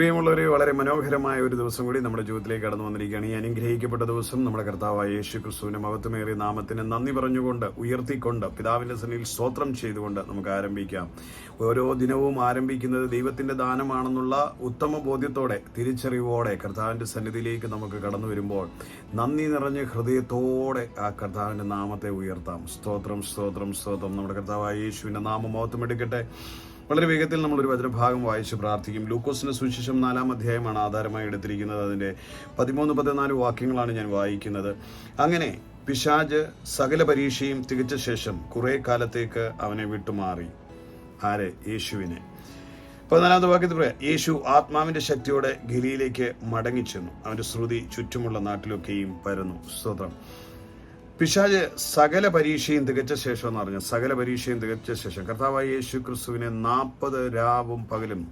പ്രിയമുള്ളവരെ വളരെ മനോഹരമായ ഒരു ദിവസം കൂടി നമ്മുടെ ജീവിതത്തിലേക്ക് കടന്നു വന്നിരിക്കുകയാണ്. ഈ അനുഗ്രഹിക്കപ്പെട്ട ദിവസം നമ്മുടെ കർത്താവായ യേശു ക്രിസ്തുവിന്റെ മഹത്വമേറിയ നാമത്തിന് നന്ദി പറഞ്ഞുകൊണ്ട് ഉയർത്തിക്കൊണ്ട് പിതാവിന്റെ സന്നിധിയിൽ സ്തോത്രം ചെയ്തുകൊണ്ട് നമുക്ക് ആരംഭിക്കാം. ഓരോ ദിനവും ആരംഭിക്കുന്നത് ദൈവത്തിന്റെ ദാനമാണെന്നുള്ള ഉത്തമ ബോധ്യത്തോടെ തിരിച്ചറിവോടെ കർത്താവിന്റെ സന്നിധിയിലേക്ക് നമുക്ക് കടന്നു വരുമ്പോൾ നന്ദി നിറഞ്ഞ ഹൃദയത്തോടെ ആ കർത്താവിന്റെ നാമത്തെ ഉയർത്താം. സ്തോത്രം സ്തോത്രം സ്തോത്രം. നമ്മുടെ കർത്താവായ യേശുവിന്റെ നാമം മഹത്വം എടുക്കട്ടെ. വളരെ വേഗത്തിൽ നമ്മൾ ഒരു വചനഭാഗം വായിച്ച് പ്രാർത്ഥിക്കും. ലൂക്കോസിന്റെ സുവിശേഷം നാലാം അധ്യായമാണ് ആധാരമായി എടുത്തിരിക്കുന്നത്. അതിന്റെ പതിമൂന്ന് പതിനാല് വാക്യങ്ങളാണ് ഞാൻ വായിക്കുന്നത്. അങ്ങനെ പിശാജ് സകല പരീക്ഷയും തികച്ച ശേഷം കുറെ കാലത്തേക്ക് അവനെ വിട്ടുമാറി. ആരെ? യേശുവിനെ. പതിനാലാമത്തെ വാക്യത്തിൽ പറയാം. യേശു ആത്മാവിന്റെ ശക്തിയോടെ ഗലിയിലേക്ക് മടങ്ങിച്ചെന്നു. അവന്റെ ശ്രുതി ചുറ്റുമുള്ള നാട്ടിലൊക്കെയും പരന്നു. സ്തോത്രം. പിശാജ് സകല പരീക്ഷയും തികച്ച ശേഷം എന്ന് പറഞ്ഞു. സകല പരീക്ഷയും തികച്ച ശേഷം. കർത്താവായ യേശു ക്രിസ്തുവിനെ നാൽപ്പത് രാവും പകലും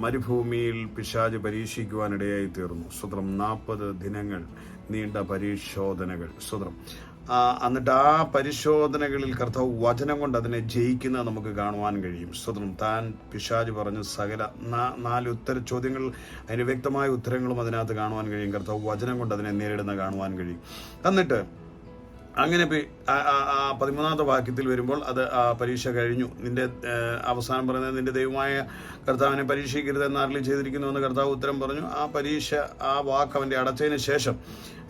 മരുഭൂമിയിൽ പിശാജ് പരീക്ഷിക്കുവാനിടയായി തീർന്നു. സ്വത്രം നാൽപ്പത് ദിനങ്ങൾ നീണ്ട പരിശോധനകൾ. സ്വത്രം എന്നിട്ട് ആ പരിശോധനകളിൽ കർത്താവ് വചനം കൊണ്ട് അതിനെ ജയിക്കുന്നത് നമുക്ക് കാണുവാൻ കഴിയും. സ്വതന്ത്രം താൻ പിശാജ് പറഞ്ഞ സകല നാല് ഉത്തര ചോദ്യങ്ങൾ അതിന് വ്യക്തമായ ഉത്തരങ്ങളും അതിനകത്ത് കാണുവാൻ കഴിയും. കർത്താവ് വചനം കൊണ്ട് അതിനെ നേരിടുന്ന കാണുവാൻ കഴിയും. എന്നിട്ട് അങ്ങനെ പതിമൂന്നാമത്തെ വാക്യത്തിൽ വരുമ്പോൾ അത് പരീക്ഷ കഴിഞ്ഞു. നിന്റെ അവസാനം പറയുന്നത് നിന്റെ ദൈവമായ കർത്താവിനെ പരീക്ഷിക്കരുത് എന്ന് അരളി ചെയ്തിരിക്കുന്നു എന്ന് കർത്താവ് ഉത്തരം പറഞ്ഞു. ആ പരീക്ഷ ആ വാക്ക് അവന്റെ അടച്ചതിന് ശേഷം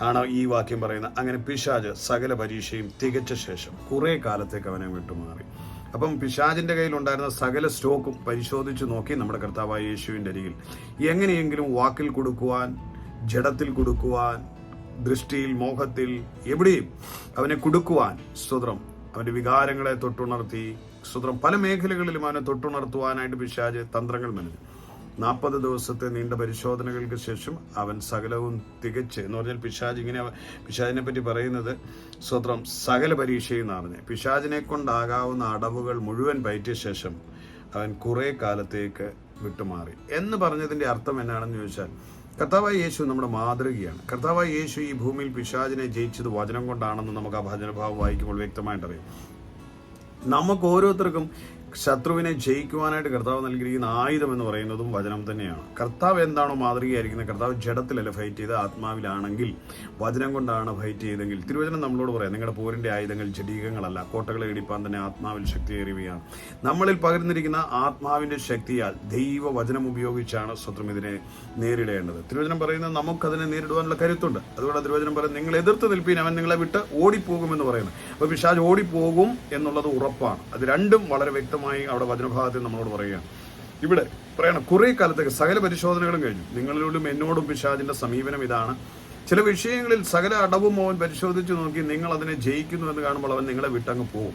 ആണ് ഈ വാക്യം പറയുന്നത്. അങ്ങനെ പിശാജ് സകല പരീക്ഷയും തികച്ച ശേഷം കുറേ കാലത്തേക്ക് അവനെ വിട്ടുമാറി. അപ്പം പിശാജിന്റെ കയ്യിലുണ്ടായിരുന്ന സകല സ്റ്റോക്കും പരിശോധിച്ച് നോക്കി നമ്മുടെ കർത്താവായ യേശുവിന്റെ അരികിൽ. എങ്ങനെയെങ്കിലും വാക്കിൽ കൊടുക്കുവാൻ ജഡത്തിൽ കൊടുക്കുവാൻ ദൃഷ്ടിയിൽ മോഹത്തിൽ എവിടെയും അവനെ കുടുക്കുവാൻ സ്തുത്രം അവന്റെ വികാരങ്ങളെ തൊട്ടുണർത്തി സ്തുത്രം പല മേഖലകളിലും അവനെ തൊട്ടുണർത്തുവാനായിട്ട് പിശാജ് തന്ത്രങ്ങൾ മെനഞ്ഞു. നാൽപ്പത് ദിവസത്തെ നീണ്ട പരിശോധനകൾക്ക് ശേഷം അവൻ സകലവും തികച്ച് എന്ന് പറഞ്ഞാൽ പിശാജ് ഇങ്ങനെ പിശാജിനെ പറ്റി പറയുന്നത് സ്വത്രം സകല പരീക്ഷയും നിറഞ്ഞ് പിശാജിനെ കൊണ്ടാകാവുന്ന അടവുകൾ മുഴുവൻ പയറ്റിയ ശേഷം അവൻ കുറേ കാലത്തേക്ക് വിട്ടുമാറി. എന്ന് പറഞ്ഞതിന്റെ അർത്ഥം എന്നാണെന്ന് ചോദിച്ചാൽ കർത്താവായ യേശു നമ്മുടെ മാതൃകയാണ്. കർത്താവായ യേശു ഈ ഭൂമിയിൽ പിശാചിനെ ജയിച്ചത് വചനം കൊണ്ടാണെന്ന് നമുക്ക് ആ ഭജനഭാവം വായിക്കുമ്പോൾ വ്യക്തമായിട്ടറിയാം നമുക്ക് ഓരോരുത്തർക്കും ശത്രുവിനെ ജയിക്കുവാനായിട്ട് കർത്താവ് നൽകിയിരിക്കുന്ന ആയുധം എന്ന് പറയുന്നതും വചനം തന്നെയാണ്. കർത്താവ് എന്താണോ മാതൃകയായിരിക്കുന്ന കർത്താവ് ജഡത്തിലല്ല ഫൈറ്റ് ചെയ്ത് ആത്മാവിലാണെങ്കിൽ വചനം കൊണ്ടാണ് ഫൈറ്റ് ചെയ്തെങ്കിൽ തിരുവചനം നമ്മളോട് പറയാം നിങ്ങളുടെ പോരിന്റെ ആയുധങ്ങൾ ജഡീകങ്ങളല്ല കോട്ടകളെ ഇടിപ്പാൻ തന്നെ ആത്മാവിൽ ശക്തിയേറിയവയാണ് നമ്മളിൽ പകർന്നിരിക്കുന്ന ആത്മാവിന്റെ ശക്തിയാൽ ദൈവ വചനം ഉപയോഗിച്ചാണ് ശത്രു ഇതിനെ നേരിടേണ്ടത്. തിരുവചനം പറയുന്നത് നമുക്കതിനെ നേരിടുവാനുള്ള കരുത്തുണ്ട്. അതുകൊണ്ട് തിരുവചനം പറയുന്നത് നിങ്ങൾ എതിർത്ത് നിൽപ്പീൻ അവൻ നിങ്ങളെ വിട്ട് ഓടിപ്പോകുമെന്ന് പറയുന്നത് അപ്പോൾ പിശാജ് ഓടിപ്പോകും എന്നുള്ളത് ഉറപ്പാണ്. അത് രണ്ടും വളരെ വ്യക്തമായി അവിടെ വചനഭാഗത്തിൽ നമ്മളോട് പറയുകയാണ്. ഇവിടെ പറയണം കുറെ കാലത്തേക്ക് സകല പരിശോധനകളും കഴിഞ്ഞു. നിങ്ങളിലോടും എന്നോടും പിശാജിന്റെ സമീപനം ഇതാണ്. ചില വിഷയങ്ങളിൽ സകല അടവും അവൻ പരിശോധിച്ചു നോക്കി നിങ്ങൾ അതിനെ ജയിക്കുന്നു എന്ന് കാണുമ്പോൾ അവൻ നിങ്ങളെ വിട്ടങ്ങ് പോകും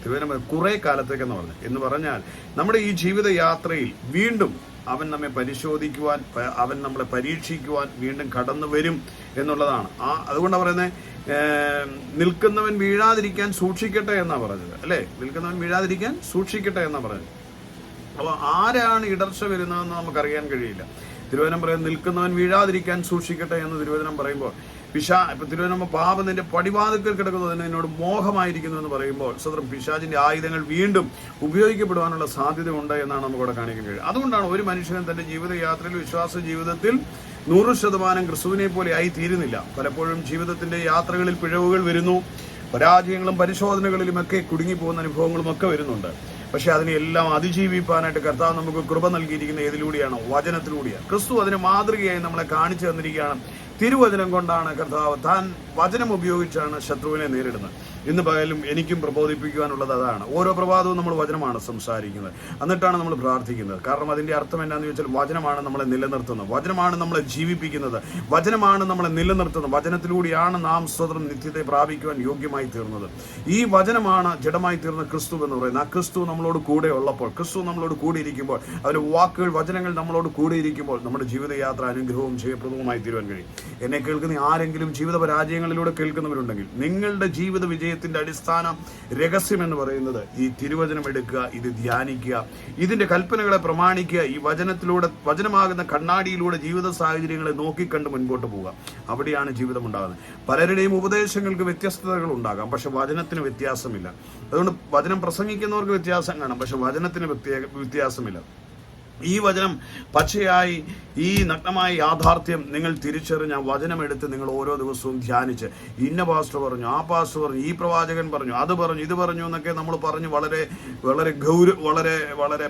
തിരുവനന്തപുരം കുറെ കാലത്തേക്കെന്ന് പറഞ്ഞു. എന്ന് പറഞ്ഞാൽ നമ്മുടെ ഈ ജീവിത യാത്രയിൽ വീണ്ടും അവൻ നമ്മെ പരിശോധിക്കുവാൻ അവൻ നമ്മളെ പരീക്ഷിക്കുവാൻ വീണ്ടും കടന്നു വരും എന്നുള്ളതാണ്. ആ അതുകൊണ്ടാണ് പറയുന്നത് നിൽക്കുന്നവൻ വീഴാതിരിക്കാൻ സൂക്ഷിക്കട്ടെ എന്നാ പറഞ്ഞത് അല്ലേ? നിൽക്കുന്നവൻ വീഴാതിരിക്കാൻ സൂക്ഷിക്കട്ടെ എന്നാ പറഞ്ഞത്. അപ്പോൾ ആരാണ് ഇടർച്ച വരുന്നതെന്ന് നമുക്കറിയാൻ കഴിയില്ല. തിരുവചനം പറയുന്നത് നിൽക്കുന്നവൻ വീഴാതിരിക്കാൻ സൂക്ഷിക്കട്ടെ എന്ന് തിരുവചനം പറയുമ്പോൾ പിശാ ഇപ്പൊ തിരുവനന്തപുരം പാപം നിന്റെ പടിവാതിക്കൽ കിടക്കുന്നത് തന്നെ എന്നോട് മോഹമായിരിക്കുന്നു എന്ന് പറയുമ്പോൾ സ്വതന്ത്രം പിശാചിന്റെ ആയുധങ്ങൾ വീണ്ടും ഉപയോഗിക്കപ്പെടുവാനുള്ള സാധ്യത ഉണ്ട് എന്നാണ് നമുക്കിവിടെ കാണിക്കാൻ കഴിയുക. അതുകൊണ്ടാണ് ഒരു മനുഷ്യനും തന്റെ ജീവിതയാത്രയിൽ വിശ്വാസ ജീവിതത്തിൽ നൂറ് ശതമാനം ക്രിസ്തുവിനെ പോലെ ആയി തീരുന്നില്ല. പലപ്പോഴും ജീവിതത്തിന്റെ യാത്രകളിൽ പിഴവുകൾ വരുന്നു. പരാജയങ്ങളും പരിശോധനകളിലുമൊക്കെ കുടുങ്ങിപ്പോകുന്ന അനുഭവങ്ങളും ഒക്കെ വരുന്നുണ്ട്. പക്ഷെ അതിനെല്ലാം അതിജീവിപ്പാനായിട്ട് കർത്താവ് നമുക്ക് കൃപ നൽകിയിരിക്കുന്ന ഏതിലൂടെയാണ്? വചനത്തിലൂടെയാണ്. ക്രിസ്തു അതിന് മാതൃകയായി നമ്മളെ കാണിച്ചു തന്നിരിക്കുകയാണ്. തിരുവചനം കൊണ്ടാണ് കർത്താവ് താൻ വചനം ഉപയോഗിച്ചാണ് ശത്രുവിനെ നേരിടുന്നത്. ഇന്ന് പകലും എനിക്കും പ്രബോധിപ്പിക്കുവാനുള്ളത് അതാണ്. ഓരോ പ്രഭാതവും നമ്മൾ വചനമാണ് സംസാരിക്കുന്നത്. എന്നിട്ടാണ് നമ്മൾ പ്രാർത്ഥിക്കുന്നത്. കാരണം അതിന്റെ അർത്ഥം എന്താണെന്ന് ചോദിച്ചാൽ വചനമാണ് നമ്മളെ നിലനിർത്തുന്നത്. വചനമാണ് നമ്മളെ ജീവിപ്പിക്കുന്നത്. വചനമാണ് നമ്മളെ നിലനിർത്തുന്നത്. വചനത്തിലൂടെയാണ് നാം സ്വതന്ത്രം നിത്യത്തെ പ്രാപിക്കുവാൻ യോഗ്യമായി തീർന്നത്. ഈ വചനമാണ് ജഡമായി തീർന്ന ക്രിസ്തു എന്ന് പറയുന്നത്. ആ ക്രിസ്തു നമ്മളോട് കൂടെ ഉള്ളപ്പോൾ ക്രിസ്തു നമ്മളോട് കൂടെ ഇരിക്കുമ്പോൾ അവരുടെ വാക്കുകൾ വചനങ്ങൾ നമ്മളോട് കൂടെ ഇരിക്കുമ്പോൾ നമ്മുടെ ജീവിതയാത്ര അനുഗ്രഹവും ജയപ്രദവുമായി തീരുവാൻ കഴിയും. എന്നെ കേൾക്കുന്ന ആരെങ്കിലും ജീവിത പരാജയങ്ങളിലൂടെ കേൾക്കുന്നവരുണ്ടെങ്കിൽ നിങ്ങളുടെ ജീവിത വിജയത്തിന്റെ അടിസ്ഥാന രഹസ്യം എന്ന് പറയുന്നത് ഈ തിരുവചനം എടുക്കുക ഇത് ധ്യാനിക്കുക. ഇതിന്റെ കൽപ്പനകളെ പ്രമാണിക്കുക ഈ വചനത്തിലൂടെ വചനമാകുന്ന കണ്ണാടിയിലൂടെ ജീവിത സാഹചര്യങ്ങളെ നോക്കിക്കണ്ട് മുൻപോട്ട് പോവുക. അവിടെയാണ് ജീവിതം ഉണ്ടാകുന്നത് പലരുടെയും ഉപദേശങ്ങൾക്ക് വ്യത്യസ്തതകൾ ഉണ്ടാകാം പക്ഷെ വചനത്തിന് വ്യത്യാസമില്ല. അതുകൊണ്ട് വചനം പ്രസംഗിക്കുന്നവർക്ക് വ്യത്യാസം കാണാം പക്ഷെ വചനത്തിന് വ്യത്യാ- വ്യത്യാസമില്ല. ഈ വചനം പച്ചയായി ഈ നഗ്നമായ യാഥാർത്ഥ്യം നിങ്ങൾ തിരിച്ചറിഞ്ഞ വചനം എടുത്ത് നിങ്ങൾ ഓരോ ദിവസവും ധ്യാനിച്ച്. ഇന്ന പാസ്റ്റർ പറഞ്ഞു ആ പാസ്റ്റർ പറഞ്ഞു ഈ പ്രവാചകൻ പറഞ്ഞു അത് പറഞ്ഞു ഇത് പറഞ്ഞു എന്നൊക്കെ നമ്മൾ പറഞ്ഞു വളരെ വളരെ ഗൗര വളരെ വളരെ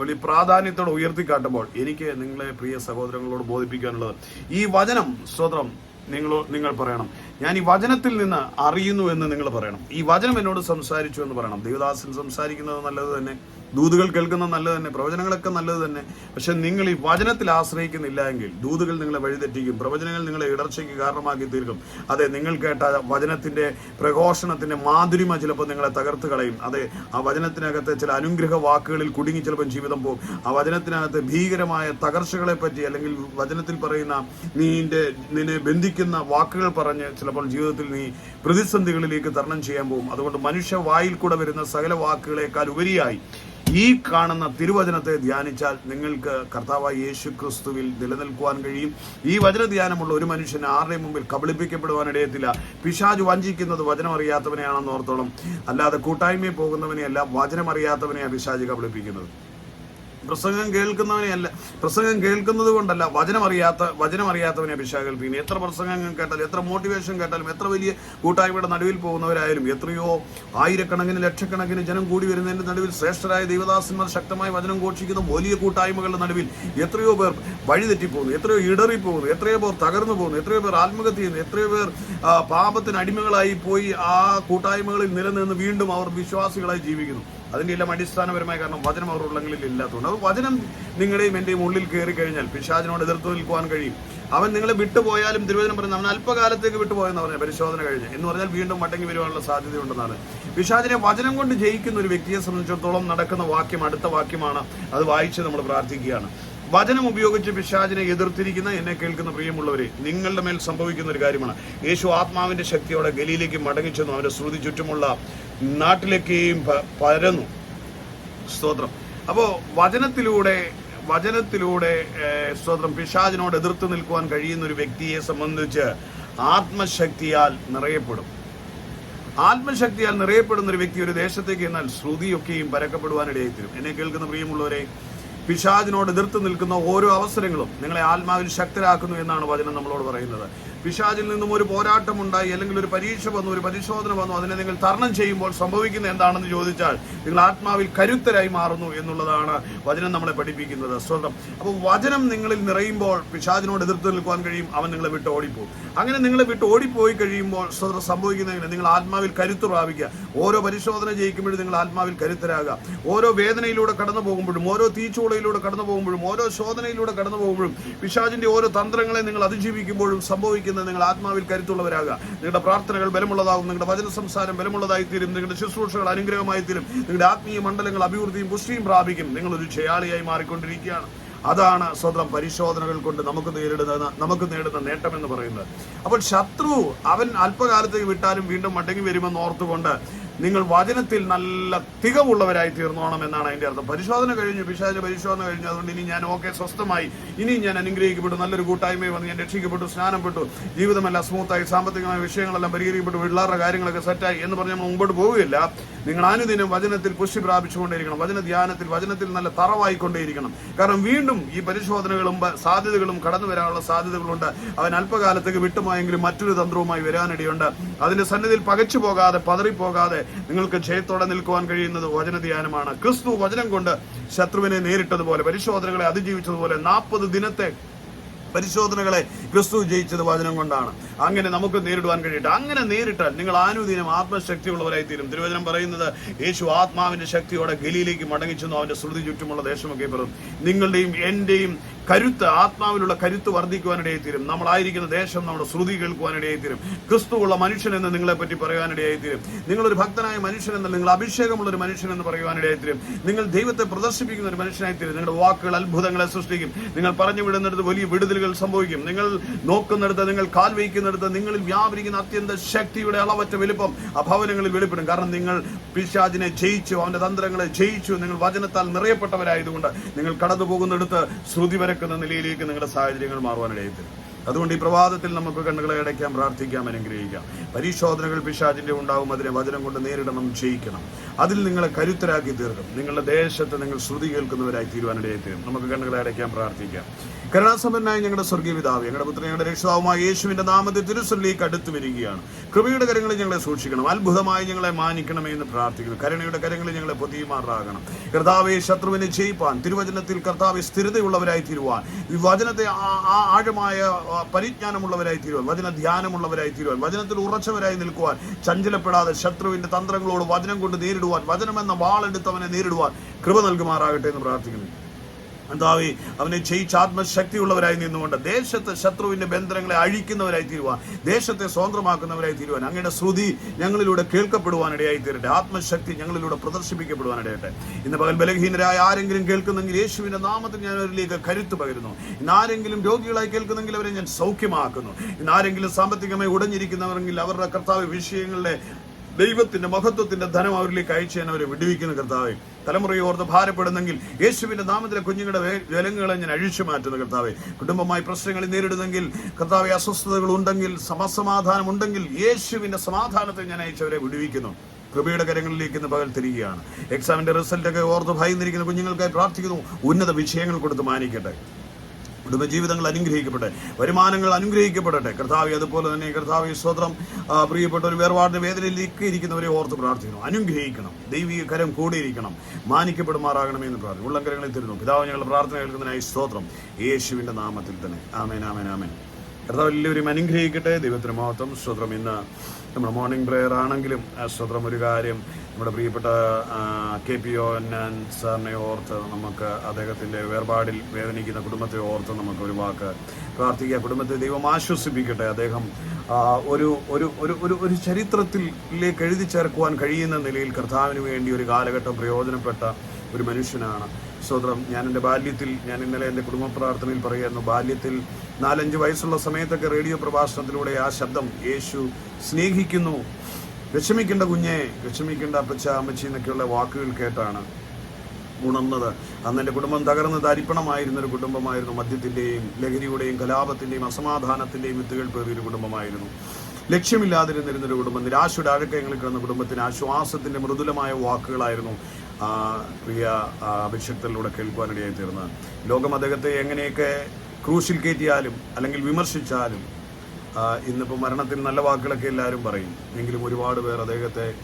വലിയ പ്രാധാന്യത്തോടെ ഉയർത്തിക്കാട്ടുമ്പോൾ എനിക്ക് നിങ്ങളെ പ്രിയ സഹോദരങ്ങളോട് ബോധിപ്പിക്കാനുള്ളത് ഈ വചനം സ്വതന്ത്രം നിങ്ങൾ നിങ്ങൾ പറയണം. ഞാൻ ഈ വചനത്തിൽ നിന്ന് അറിയുന്നു എന്ന് നിങ്ങൾ പറയണം. ഈ വചനം എന്നോട് സംസാരിച്ചു എന്ന് പറയണം. ദേവദാസൻ സംസാരിക്കുന്നത് നല്ലത് തന്നെ ദൂതുകൾ കേൾക്കുന്നത് നല്ലത് തന്നെ പ്രവചനങ്ങളൊക്കെ നല്ലത് തന്നെ. പക്ഷെ നിങ്ങൾ ഈ വചനത്തിൽ ആശ്രയിക്കുന്നില്ല എങ്കിൽ ദൂതുകൾ നിങ്ങളെ വഴിതെറ്റിക്കും പ്രവചനങ്ങൾ നിങ്ങളെ ഇടർച്ചയ്ക്ക് കാരണമാക്കി തീർക്കും. അതെ നിങ്ങൾ കേട്ട വചനത്തിന്റെ പ്രഘോഷണത്തിന്റെ മാധുരിമ ചിലപ്പോൾ നിങ്ങളെ തകർത്ത് കളയും. അതെ ആ വചനത്തിനകത്ത് ചില അനുഗ്രഹ വാക്കുകളിൽ കുടുങ്ങി ചിലപ്പോൾ ജീവിതം പോകും. ആ വചനത്തിനകത്ത് ഭീകരമായ തകർച്ചകളെ പറ്റി അല്ലെങ്കിൽ വചനത്തിൽ പറയുന്ന നീന്റെ നിന്നെ ബന്ധിക്കുന്ന വാക്കുകൾ പറഞ്ഞ് ചിലപ്പോൾ ജീവിതത്തിൽ നീ പ്രതിസന്ധികളിലേക്ക് തരണം ചെയ്യാൻ പോകും. അതുകൊണ്ട് മനുഷ്യ വായിൽ കൂടെ വരുന്ന സകല വാക്കുകളെക്കാൾ ഉപരിയായി ഈ കാണുന്ന തിരുവചനത്തെ ധ്യാനിച്ചാൽ നിങ്ങൾക്ക് കർത്താവായ യേശു ക്രിസ്തുവിൽ നിലനിൽക്കുവാൻ കഴിയും. ഈ വചന ധ്യാനമുള്ള ഒരു മനുഷ്യൻ ആരുടെയും മുമ്പിൽ കബളിപ്പിക്കപ്പെടുവാൻ ഇടയത്തില്ല. പിശാജ് വഞ്ചിക്കുന്നത് വചനം അറിയാത്തവനെയാണെന്ന് ഓർത്തോളം അല്ലാതെ കൂട്ടായ്മയിൽ പോകുന്നവനെയല്ല വചനം അറിയാത്തവനെയാണ് പിശാജ് കബളിപ്പിക്കുന്നത്. പ്രസംഗം കേൾക്കുന്നവനെ അല്ല പ്രസംഗം കേൾക്കുന്നത് കൊണ്ടല്ല വചനം അറിയാത്ത വചനം അറിയാത്തവനെ എത്ര പ്രസംഗങ്ങൾ കേട്ടാലും എത്ര മോട്ടിവേഷൻ കേട്ടാലും എത്ര വലിയ കൂട്ടായ്മയുടെ നടുവിൽ പോകുന്നവരായാലും എത്രയോ ആയിരക്കണക്കിന് ലക്ഷക്കണക്കിന് ജനം കൂടി വരുന്നതിന്റെ നടുവിൽ ശ്രേഷ്ഠരായ ദൈവദാസന്മാർ ശക്തമായി വചനം ഘോഷിക്കുന്ന വലിയ കൂട്ടായ്മകളുടെ നടുവിൽ എത്രയോ പേർ വഴിതെറ്റിപ്പോകുന്നു എത്രയോ ഇടറിപ്പോകുന്നു എത്രയോ പേർ തകർന്നു പോകുന്നു എത്രയോ പേർ ആത്മഹത്യ ചെയ്യുന്നു എത്രയോ പേർ പാപത്തിന് അടിമകളായി പോയി ആ കൂട്ടായ്മകളിൽ നിലനിന്ന് വീണ്ടും അവർ വിശ്വാസികളായി ജീവിക്കുന്നു. അതിന്റെ എല്ലാം അടിസ്ഥാനപരമായ കാരണം വചനം അവർ ഉള്ളങ്ങളിൽ ഇല്ലാത്തതുകൊണ്ട്. അത് വചനം നിങ്ങളുടെയും എന്റെയും ഉള്ളിൽ കയറി കഴിഞ്ഞാൽ പിശാചിനോട് എതിർത്ത് നിൽക്കുവാൻ കഴിയും. അവൻ നിങ്ങളെ വിട്ടുപോയാലും തിരുവചനം പറഞ്ഞു അവൻ അല്പകാലത്തേക്ക് വിട്ടുപോയെന്ന് പറഞ്ഞ പരിശോധന കഴിഞ്ഞ്. എന്ന് പറഞ്ഞാൽ വീണ്ടും മടങ്ങി വരുവാനുള്ള സാധ്യതയുണ്ടെന്നാണ്. പിശാചിനെ വചനം കൊണ്ട് ജയിക്കുന്ന ഒരു വ്യക്തിയെ സംബന്ധിച്ചിടത്തോളം നടക്കുന്ന വാക്യം അടുത്ത വാക്യമാണ് അത് വായിച്ച് നമ്മൾ പ്രാർത്ഥിക്കുകയാണ്. വചനം ഉപയോഗിച്ച് പിശാചിനെ എതിർത്തിരിക്കുന്ന എന്നെ കേൾക്കുന്ന പ്രിയമുള്ളവരെ നിങ്ങളുടെ മേൽ സംഭവിക്കുന്ന ഒരു കാര്യമാണ്. യേശു ആത്മാവിന്റെ ശക്തിയോടെ ഗലിയിലേക്ക് മടങ്ങിച്ചെന്നു അവന്റെ ശ്രുതി ചുറ്റുമുള്ള നാട്ടിലേക്കെയും പരന്നു. സ്തോത്രം. അപ്പോ വചനത്തിലൂടെ വചനത്തിലൂടെ സ്തോത്രം. പിശാചിനോട് എതിർത്ത് നിൽക്കുവാൻ കഴിയുന്ന ഒരു വ്യക്തിയെ സംബന്ധിച്ച് ആത്മശക്തിയാൽ നിറയപ്പെടും. ആത്മശക്തിയാൽ നിറയപ്പെടുന്ന ഒരു വ്യക്തി ഒരു ദേശത്തേക്ക് എന്നാൽ ശ്രുതിയൊക്കെയും പരക്കപ്പെടുവാനിടയായി തീരും എന്നെ കേൾക്കുന്ന പ്രിയമുള്ളവരെ പിശാചിനോട് എതിർത്ത് നിൽക്കുന്ന ഓരോ അവസരങ്ങളും നിങ്ങളെ ആത്മാവിൽ ശക്തരാക്കുന്നു എന്നാണ് വചനം നമ്മളോട് പറയുന്നത്. പിശാചിൽ നിന്നും ഒരു പോരാട്ടം ഉണ്ടായി അല്ലെങ്കിൽ ഒരു പരീക്ഷ വന്നു ഒരു പരിശോധന വന്നു അതിനെ നിങ്ങൾ തരണം ചെയ്യുമ്പോൾ സംഭവിക്കുന്ന എന്താണെന്ന് ചോദിച്ചാൽ നിങ്ങൾ ആത്മാവിൽ കരുത്തരായി മാറുന്നു എന്നുള്ളതാണ് വചനം നമ്മളെ പഠിപ്പിക്കുന്നത്. സ്വന്തം അപ്പോൾ വചനം നിങ്ങളിൽ നിറയുമ്പോൾ പിശാചിനോട് എതിർത്ത് നിൽക്കുവാൻ കഴിയും അവൻ നിങ്ങളെ വിട്ട് ഓടിപ്പോകും. അങ്ങനെ നിങ്ങളെ വിട്ട് ഓടിപ്പോയി കഴിയുമ്പോൾ സ്വന്തം സംഭവിക്കുന്നതിന് നിങ്ങൾ ആത്മാവിൽ കരുത്ത് പ്രാപിക്കുക. ഓരോ പരിശോധന ജയിക്കുമ്പോഴും നിങ്ങൾ ആത്മാവിൽ കരുത്തരാകുക. ഓരോ വേദനയിലൂടെ കടന്നു പോകുമ്പോഴും ഓരോ തീച്ചൂളയിലൂടെ കടന്നു പോകുമ്പോഴും ഓരോ ശോധനയിലൂടെ കടന്നു പോകുമ്പോഴും പിശാചിന്റെ ഓരോ തന്ത്രങ്ങളെ നിങ്ങൾ അതിജീവിക്കുമ്പോഴും സംഭവിക്കുന്നത് നിങ്ങൾ ആത്മാവിൽ കരുത്തുള്ളവരാകുക. നിങ്ങളുടെ പ്രാർത്ഥനകൾ ബലമുള്ളതാകും നിങ്ങളുടെ വചന സംസാരം ബലമുള്ളതായി തീരും നിങ്ങളുടെ ശുശ്രൂഷകൾ അനുഗ്രഹമായി തീരും നിങ്ങളുടെ ആത്മീയ മണ്ഡലങ്ങൾ അഭിവൃദ്ധിയും പുഷ്ടിയും പ്രാപിക്കും. നിങ്ങൾ ഒരു ജയാളിയായി മാറിക്കൊണ്ടിരിക്കുകയാണ്. അതാണ് സ്വന്തം പരിശോധനകൾ കൊണ്ട് നമുക്ക് നേരിടുന്ന നമുക്ക് നേടുന്ന നേട്ടം എന്ന് പറയുന്നത്. അപ്പോൾ ശത്രു അവൻ അല്പകാലത്തേക്ക് വിട്ടാലും വീണ്ടും മടങ്ങി വരുമെന്ന് ഓർത്തുകൊണ്ട് നിങ്ങൾ വചനത്തിൽ നല്ല തികവുള്ളവരായി തീർന്നോണം എന്നാണ് അതിന്റെ അർത്ഥം. പരിശോധന കഴിഞ്ഞു പിശാച പരിശോധന കഴിഞ്ഞു. അതുകൊണ്ട് ഇനി ഞാൻ ഓക്കെ സ്വസ്ഥമായി. ഇനി ഞാൻ അനുഗ്രഹിക്കപ്പെട്ടു നല്ലൊരു കൂട്ടായ്മയിൽ വന്ന് ഞാൻ രക്ഷിക്കപ്പെട്ടു സ്നാനപ്പെട്ടു. ജീവിതമെല്ലാം സ്മൂത്തായി സാമ്പത്തികമായ വിഷയങ്ങളെല്ലാം പരിഹരിക്കപ്പെട്ടു പിള്ളേരുടെ കാര്യങ്ങളൊക്കെ സെറ്റായി എന്ന് പറഞ്ഞ് നമ്മൾ മുമ്പോട്ട് പോവുകയില്ല. നിങ്ങൾ അനുദിനം വചനത്തിൽ പുഷ്ടി പ്രാപിച്ചുകൊണ്ടേയിരിക്കണം. വചന ധ്യാനത്തിൽ വചനത്തിൽ നല്ല തറവായിക്കൊണ്ടേയിരിക്കണം. കാരണം വീണ്ടും ഈ പരിശോധനകളും സാധ്യതകളും കടന്നു വരാനുള്ള സാധ്യതകളുണ്ട്. അവൻ അല്പകാലത്തേക്ക് വിട്ടുമായെങ്കിലും മറ്റൊരു തന്ത്രവുമായി വരാനിടയുണ്ട്. അതിന്റെ സന്നിധിയിൽ പകച്ചു പോകാതെ പതറിപ്പോകാതെ നിങ്ങൾക്ക് ജയത്തോടെ നിൽക്കുവാൻ കഴിയുന്നത് വചന ധ്യാനമാണ് ക്രിസ്തു വചനം കൊണ്ട് ശത്രുവിനെ നേരിട്ടതുപോലെ പരിശോധനകളെ അതിജീവിച്ചതുപോലെ നാൽപ്പത് ദിനത്തെ പരിശോധനകളെ ക്രിസ്തു ജയിച്ചത് വചനം കൊണ്ടാണ്. അങ്ങനെ നമുക്ക് നേരിടുവാൻ കഴിയട്ടെ. അങ്ങനെ നേരിട്ടാൽ നിങ്ങൾ ആനുദിനം ആത്മശക്തിയുള്ളവരായി തീരും തിരുവചനം പറയുന്നത് യേശു ആത്മാവിന്റെ ശക്തിയോടെ ഗലിയിലേക്ക് മടങ്ങിച്ചെന്നു അവന്റെ ശ്രുതി ചുറ്റുമുള്ള ദേശമൊക്കെ പറയും നിങ്ങളുടെയും എന്റെയും കരുത്ത് ആത്മാവിലുള്ള കരുത്ത് വർദ്ധിക്കുവാനിടയായി തീരും നമ്മളായിരിക്കുന്ന ദേശം നമ്മുടെ ശ്രുതി കേൾക്കുവാനിടയായി തീരും ക്രിസ്തുവുള്ള മനുഷ്യൻ എന്ന് നിങ്ങളെ പറ്റി പറയാനിടയായി തീരും നിങ്ങളൊരു ഭക്തനായ മനുഷ്യൻ എന്ന് നിങ്ങൾ അഭിഷേകമുള്ള ഒരു മനുഷ്യൻ എന്ന് പറയുവാനിടയായി തീരും നിങ്ങൾ ദൈവത്തെ പ്രദർശിപ്പിക്കുന്ന ഒരു മനുഷ്യനായി തീരും നിങ്ങളുടെ വാക്കുകൾ അത്ഭുതങ്ങളെ സൃഷ്ടിക്കും. നിങ്ങൾ പറഞ്ഞു വിടുന്നിടത്ത് വലിയ വിടുതലുകൾ സംഭവിക്കും. നിങ്ങൾ നോക്കുന്നിടത്ത് നിങ്ങൾ കാൽ വയ്ക്കുന്നിടത്ത് നിങ്ങളിൽ വ്യാപരിക്കുന്ന അത്യന്ത ശക്തിയുടെ അളവറ്റ വലിപ്പം ആ ഭവനങ്ങളിൽ വെളിപ്പെടും. കാരണം നിങ്ങൾ പിശാജിനെ ജയിച്ചു അവന്റെ തന്ത്രങ്ങളെ ജയിച്ചു നിങ്ങൾ വചനത്താൽ നിറയപ്പെട്ടവരായതുകൊണ്ട് നിങ്ങൾ കടന്നു പോകുന്നിടത്ത് ശ്രുതി വരക്കുന്ന നിലയിലേക്ക് നിങ്ങളുടെ സാഹചര്യങ്ങൾ മാറുവാനിടയായി തീരും അതുകൊണ്ട് ഈ പ്രഭാതത്തിൽ നമുക്ക് കണ്ണുകളെ അടയ്ക്കാം പ്രാർത്ഥിക്കാം അനുഗ്രഹിക്കാം. പരിശോധനകൾ പിശാചിന്റെ ഉണ്ടാവും അതിനെ വചനം കൊണ്ട് നേരിടണം ജയിക്കണം അതിൽ നിങ്ങളെ കരുത്തരാക്കി തീർക്കും. നിങ്ങളുടെ ദേശത്ത് നിങ്ങൾ ശ്രുതി കേൾക്കുന്നവരായി തീരുവാനിടയായി തീരും. നമുക്ക് കണ്ണുകളെ അടയ്ക്കാൻ പ്രാർത്ഥിക്കാം. കരുണാസമ്പന്നായ ഞങ്ങളുടെ സ്വർഗീയ പിതാവ് ഞങ്ങളുടെ പുത്രൻ ഞങ്ങളുടെ രക്ഷിതാവുമായ യേശുവിന്റെ നാമത്തിൽ തിരുസലിലേക്ക് അടുത്തു വരികയാണ്. കൃപയുടെ കരങ്ങളിൽ ഞങ്ങളെ സൂക്ഷിക്കണം. അത്ഭുതമായി ഞങ്ങളെ മാനിക്കണമേ എന്ന് പ്രാർത്ഥിക്കുന്നു. കരുണയുടെ കരങ്ങളിൽ ഞങ്ങളെ പൊതിയുമാറാകണം. കർത്താവെ ശത്രുവിനെ ജയിപ്പാൻ തിരുവചനത്തിൽ കർത്താവെ സ്ഥിരതയുള്ളവരായി തീരുവാൻ ഈ വചനത്തെ ആ- ആഴമായ പരിജ്ഞാനമുള്ളവരായി തീരുവാൻ വചന ധ്യാനമുള്ളവരായി തീരുവാൻ വചനത്തിൽ ഉറച്ചവരായി നിൽക്കുവാൻ ചഞ്ചലപ്പെടാതെ ശത്രുവിന്റെ തന്ത്രങ്ങളോട് വചനം കൊണ്ട് നേരിടുവാൻ വചനമെന്ന വാളെടുത്തവനെ നേരിടുവാൻ കൃപ നൽകുമാറാകട്ടെ എന്ന് പ്രാർത്ഥിക്കുന്നു. എന്താവേ അവനെ ജയിച്ച ആത്മശക്തിയുള്ളവരായി നിന്നുകൊണ്ട് ദേശത്ത് ശത്രുവിന്റെ ബന്ധനങ്ങളെ അഴിക്കുന്നവരായി തീരുവാൻ ദേശത്തെ സ്വതന്ത്രമാക്കുന്നവരായി തീരുവാൻ അങ്ങയുടെ ശ്രുതി ഞങ്ങളിലൂടെ കേൾക്കപ്പെടുവാനിടയായി തീരട്ടെ ആത്മശക്തി ഞങ്ങളിലൂടെ പ്രദർശിപ്പിക്കപ്പെടുവാനിടയട്ടെ ഇന്ന് പകൽ ബലഹീനരായ ആരെങ്കിലും കേൾക്കുന്നെങ്കിൽ യേശുവിന്റെ നാമത്തിൽ ഞാൻ അവരിലേക്ക് കരുത്ത് പകരുന്നു. ഇന്ന് ആരെങ്കിലും രോഗികളായി കേൾക്കുന്നെങ്കിൽ അവരെ ഞാൻ സൗഖ്യമാക്കുന്നു. ഇന്ന് ആരെങ്കിലും സാമ്പത്തികമായി ഉടഞ്ഞിരിക്കുന്നവരെങ്കിൽ അവരുടെ കർത്താവ് വിഷയങ്ങളുടെ ദൈവത്തിന്റെ മഹത്വത്തിന്റെ ധനം അവരിലേക്ക് അയച്ചു ഞാൻ അവരെ വിടുവിക്കുന്ന കർത്താവെ. തലമുറയെ ഓർത്ത് ഭാരപ്പെടുന്നെങ്കിൽ യേശുവിന്റെ നാമത്തിലെ കുഞ്ഞുങ്ങളുടെ ജലങ്ങളെ ഞാൻ അഴിച്ചു മാറ്റുന്നു കർത്താവെ. കുടുംബമായി പ്രശ്നങ്ങൾ നേരിടുന്നെങ്കിൽ കർത്താവെ അസ്വസ്ഥതകൾ ഉണ്ടെങ്കിൽ സമസമാധാനം ഉണ്ടെങ്കിൽ യേശുവിന്റെ സമാധാനത്തെ ഞാൻ അയച്ചവരെ വിടുവിക്കുന്നു. കൃപയുടെ കരങ്ങളിലേക്ക് ഇന്ന് പകൽ തിരികെയാണ് എക്സാമിന്റെ റിസൾട്ടൊക്കെ ഓർത്ത് ഭയന്നിരിക്കുന്ന കുഞ്ഞുങ്ങൾക്കായി പ്രാർത്ഥിക്കുന്നു. ഉന്നത വിഷയങ്ങൾ കൊടുത്ത് മാനിക്കട്ടെ. കുടുംബജീവിതങ്ങൾ അനുഗ്രഹിക്കപ്പെടട്ടെ വരുമാനങ്ങൾ അനുഗ്രഹിക്കപ്പെടട്ടെ. കർത്താവ് അതുപോലെ തന്നെ കർത്താവ് സ്വതം പ്രിയപ്പെട്ട ഒരു വേർപാടിന്റെ വേദനയിലേക്ക് ഇരിക്കുന്നവരെ ഓർത്ത് പ്രാർത്ഥിക്കണം അനുഗ്രഹിക്കണം. ദൈവിക കരം കൂടിയിരിക്കണം. മാനിക്കപ്പെടുമാറാകണമേ എന്ന് പ്രാർത്ഥിക്കുന്നു. ഉള്ളംകരങ്ങളിൽ തരുന്നു പിതാവ് ഞങ്ങളുടെ പ്രാർത്ഥന കേൾക്കുന്നതിനായി സ്തോത്രം. യേശുവിന്റെ നാമത്തിൽ തന്നെ. ആമേൻ ആമേൻ ആമേൻ. കർത്താവ് എല്ലാവരും അനുഗ്രഹിക്കട്ടെ. ദൈവത്തിന് മഹത്വം. സ്വതം ഇന്ന് നമ്മുടെ മോർണിംഗ് പ്രെയർ ആണെങ്കിലും സ്വതം ഒരു കാര്യം നമ്മുടെ പ്രിയപ്പെട്ട കെ പി ഒ ഞാൻ സാറിനെ ഓർത്ത് നമുക്ക് അദ്ദേഹത്തിന്റെ വേർപാടിൽ വേദനിക്കുന്ന കുടുംബത്തെ ഓർത്ത് നമുക്ക് ഒരു വാക്ക് പ്രാർത്ഥിക്കുക. കുടുംബത്തെ ദൈവം ആശ്വസിപ്പിക്കട്ടെ. അദ്ദേഹം ഒരു ഒരു ഒരു ഒരു ഒരു ചരിത്രത്തിലേക്ക് എഴുതി ചേർക്കുവാൻ കഴിയുന്ന നിലയിൽ കർത്താവിന് വേണ്ടി ഒരു കാലഘട്ടം പ്രയോജനപ്പെട്ട ഒരു മനുഷ്യനാണ്. സ്വതന്ത്രം ഞാൻ എന്റെ ബാല്യത്തിൽ ഞാൻ ഇന്നലെ എന്റെ കുടുംബ പ്രാർത്ഥനയിൽ പറയുന്നു ബാല്യത്തിൽ നാലഞ്ച് വയസ്സുള്ള സമയത്തൊക്കെ റേഡിയോ പ്രഭാഷണത്തിലൂടെ ആ ശബ്ദം യേശു സ്നേഹിക്കുന്നു. വിഷമിക്കേണ്ട കുഞ്ഞെ വിഷമിക്കേണ്ട അപ്പച്ച അമ്മച്ചി എന്നൊക്കെയുള്ള വാക്കുകൾ കേട്ടാണ് ഉണർന്നത്. അന്ന് എന്റെ കുടുംബം തകർന്ന് തരിപ്പണമായിരുന്ന ഒരു കുടുംബമായിരുന്നു. മദ്യത്തിന്റെയും ലഹരിയുടെയും കലാപത്തിന്റെയും അസമാധാനത്തിന്റെയും വിത്തുകൾ പേറിയ ഒരു കുടുംബമായിരുന്നു. ലക്ഷ്യമില്ലാതിരുന്നിരുന്നൊരു കുടുംബം. നിരാശയുടെ അഴക്കങ്ങളിൽ കിടന്ന കുടുംബത്തിന് ആശ്വാസത്തിന്റെ മൃദുലമായ വാക്കുകളായിരുന്നു. പ്രിയ അഭിഷക്തരിലൂടെ കേൾക്കുവാനിടയായി തീർന്നത് ലോകം അദ്ദേഹത്തെ എങ്ങനെയൊക്കെ ക്രൂശിൽ കയറ്റിയാലും അല്ലെങ്കിൽ വിമർശിച്ചാലും ഇന്നിപ്പോൾ മരണത്തിൽ നല്ല വാക്കുകളൊക്കെ എല്ലാവരും പറയും. എങ്കിലും ഒരുപാട് പേർ അദ്ദേഹത്തെ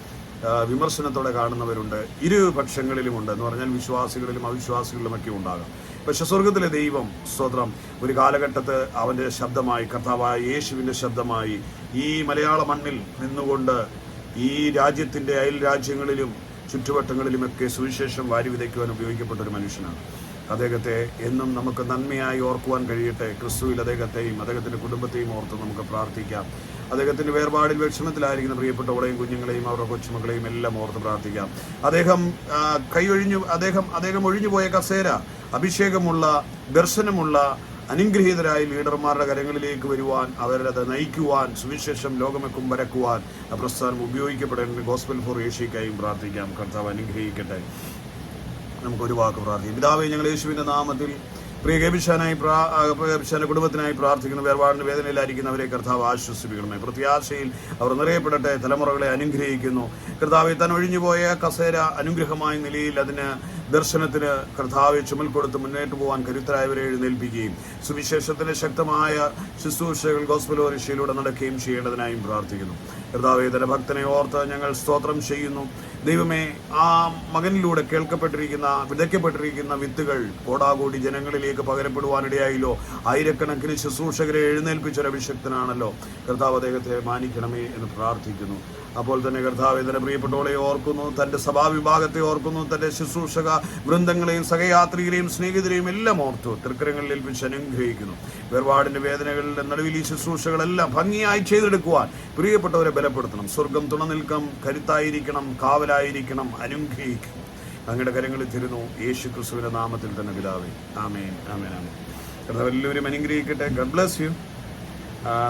വിമർശനത്തോടെ കാണുന്നവരുണ്ട്. ഇരു പക്ഷങ്ങളിലുമുണ്ട് എന്ന് പറഞ്ഞാൽ വിശ്വാസികളിലും അവിശ്വാസികളിലും ഒക്കെ ഉണ്ടാകാം. പക്ഷെ സ്വർഗത്തിലെ ദൈവം സ്തോത്രം ഒരു കാലഘട്ടത്ത് അവന്റെ ശബ്ദമായി കർത്താവായ യേശുവിന്റെ ശബ്ദമായി ഈ മലയാള മണ്ണിൽ നിന്നുകൊണ്ട് ഈ രാജ്യത്തിന്റെ അയൽ രാജ്യങ്ങളിലും ചുറ്റുവട്ടങ്ങളിലുമൊക്കെ സുവിശേഷം വാരി വിതയ്ക്കുവാൻ ഉപയോഗിക്കപ്പെട്ട ഒരു മനുഷ്യനാണ്. അദ്ദേഹത്തെ എന്നും നമുക്ക് നന്മയായി ഓർക്കുവാൻ കഴിയട്ടെ. ക്രിസ്തുവിൽ അദ്ദേഹത്തെയും അദ്ദേഹത്തിന്റെ കുടുംബത്തെയും ഓർത്ത് നമുക്ക് പ്രാർത്ഥിക്കാം. അദ്ദേഹത്തിന്റെ വേർപാടിൽ വിഷമത്തിലായിരിക്കുന്ന പ്രിയപ്പെട്ടവളെയും കുഞ്ഞുങ്ങളെയും അവരുടെ കൊച്ചുമക്കളെയും എല്ലാം ഓർത്ത് പ്രാർത്ഥിക്കാം. അദ്ദേഹം കൈയൊഴിഞ്ഞു അദ്ദേഹം അദ്ദേഹം ഒഴിഞ്ഞുപോയ കസേര അഭിഷേകമുള്ള ദർശനമുള്ള അനുഗ്രഹീതരായ ലീഡർമാരുടെ കരങ്ങളിലേക്ക് വരുവാൻ അവരത് നയിക്കുവാൻ സുവിശേഷം ലോകമെക്കും വരക്കുവാൻ പ്രസ്ഥാനം ഉപയോഗിക്കപ്പെടേണ്ട ഗോസ്ബൽ ഫോർ ഏഷ്യക്കായും പ്രാർത്ഥിക്കാം. കർത്താവ് അനുഗ്രഹിക്കട്ടെ. നമുക്കൊരു വാക്ക് പ്രാർത്ഥിക്കാം. പിതാവെ ഞങ്ങൾ യേശുവിന്റെ നാമത്തിൽ പ്രിയ ഗബിഷാനായി ഗബിഷാന്റെ കുടുംബത്തിനായി പ്രാർത്ഥിക്കുന്ന. വേർപാടിന്റെ വേദനയിലായിരിക്കുന്നവരെ കർത്താവ് ആശ്വസിപ്പിക്കണമേ. പ്രത്യാശയിൽ അവർ നിറയപ്പെടട്ടെ തലമുറകളെ അനുഗ്രഹിക്കുന്നു. കർത്താവ് താൻ ഒഴിഞ്ഞുപോയ കസേര അനുഗ്രഹമായ നിലയിൽ അതിന് ദർശനത്തിന് കർത്താവെ ചുമൽ കൊടുത്ത് മുന്നോട്ട് പോകാൻ കരുത്തരായവരെ എഴുന്നേൽപ്പിക്കുകയും സുവിശേഷത്തിന്റെ ശക്തമായ ശുശ്രൂഷകൾ ഗോസ്ബലോരിഷയിലൂടെ നടക്കുകയും ചെയ്യേണ്ടതിനായും പ്രാർത്ഥിക്കുന്നു. കർത്താവെ തന്റെ ഭക്തനെ ഓർത്ത് ഞങ്ങൾ സ്തോത്രം ചെയ്യുന്നു. ദൈവമേ ആ മകനിലൂടെ കേൾക്കപ്പെട്ടിരിക്കുന്ന വിതയ്ക്കപ്പെട്ടിരിക്കുന്ന വിത്തുകൾ കോടാകോടി ജനങ്ങളിലേക്ക് പകരപ്പെടുവാനിടയായില്ലോ. ആയിരക്കണക്കിന് ശുശ്രൂഷകരെ എഴുന്നേൽപ്പിച്ചൊരു അഭിഷക്തനാണല്ലോ. കർത്താവ് അദ്ദേഹത്തെ മാനിക്കണമേ എന്ന് പ്രാർത്ഥിക്കുന്നു. അപ്പോൾ തന്നെ കർത്താവ് തന്നെ പ്രിയപ്പെട്ടവളെ ഓർക്കുന്നു തന്റെ സഭാവിഭാഗത്തെ ഓർക്കുന്നു തന്റെ ശുശ്രൂഷക വൃന്ദങ്ങളെയും സഹയാത്രികരെയും സ്നേഹിതരെയും എല്ലാം ഓർത്തു തൃക്കരങ്ങളിൽ ഏൽപ്പിച്ച് അനുഗ്രഹിക്കുന്നു. വേർപാടിന്റെ വേദനകളുടെ നടുവിൽ ഈ ശുശ്രൂഷകളെല്ലാം ഭംഗിയായി ചെയ്തെടുക്കുവാൻ പ്രിയപ്പെട്ടവരെ ബലപ്പെടുത്തണം. സ്വർഗം തുണ നിൽക്കണം കരുത്തായിരിക്കണം കാവലായിരിക്കണം അനുഗ്രഹിക്കണം അങ്ങയുടെ കരങ്ങളിൽ തരുന്നു യേശു ക്രിസ്തുവിന്റെ നാമത്തിൽ തന്നെ പിതാവേ. ആമേൻ ആമേൻ ആമേൻ. എല്ലാവരും അനുഗ്രഹിക്കട്ടെ. ഗഡ് ബ്ലസ് യു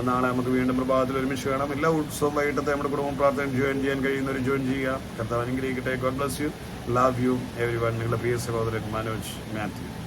നാളെ നമുക്ക് വീണ്ടും പ്രഭാതത്തിൽ ഒരുമിച്ച് കാണാം. എല്ലാ ഉത്സവം വൈകിട്ടത്തെ നമ്മുടെ കുടുംബം പ്രാർത്ഥന ജോയിൻ ചെയ്യാൻ കഴിയുന്നവർ ജോയിൻ ചെയ്യുക. കർത്താവ് അനുഗ്രഹിക്കട്ടെ. God bless you love you everyone നിങ്ങളുടെ പ്രിയ സഹോദരൻ മനോജ് മാത്യു.